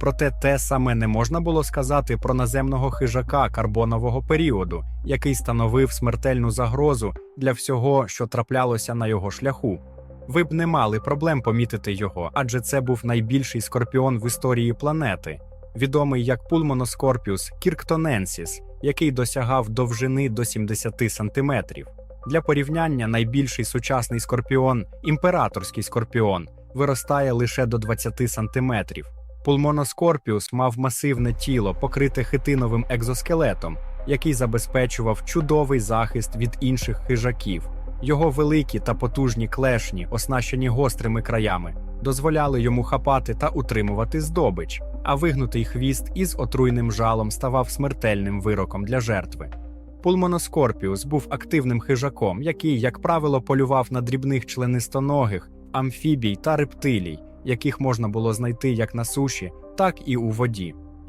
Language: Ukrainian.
Проте те саме не можна було сказати про наземного хижака карбонового періоду, який становив смертельну загрозу для всього, що траплялося на його шляху. Ви б не мали проблем помітити його, адже це був найбільший скорпіон в історії планети, відомий як пульмоноскорпіус кірктоненсіс, який досягав довжини до 70 сантиметрів. Для порівняння найбільший сучасний скорпіон, імператорський скорпіон, виростає лише до 20 сантиметрів. Пулмоноскорпіус мав масивне тіло, покрите хитиновим екзоскелетом, який забезпечував чудовий захист від інших хижаків. Його великі та потужні клешні, оснащені гострими краями, дозволяли йому хапати та утримувати здобич, а вигнутий хвіст із отруйним жалом ставав смертельним вироком для жертви. Пулмоноскорпіус був активним хижаком, який, як правило, полював на дрібних членистоногих, амфібій та рептилій, яких можна було знайти як на суші, так і у воді.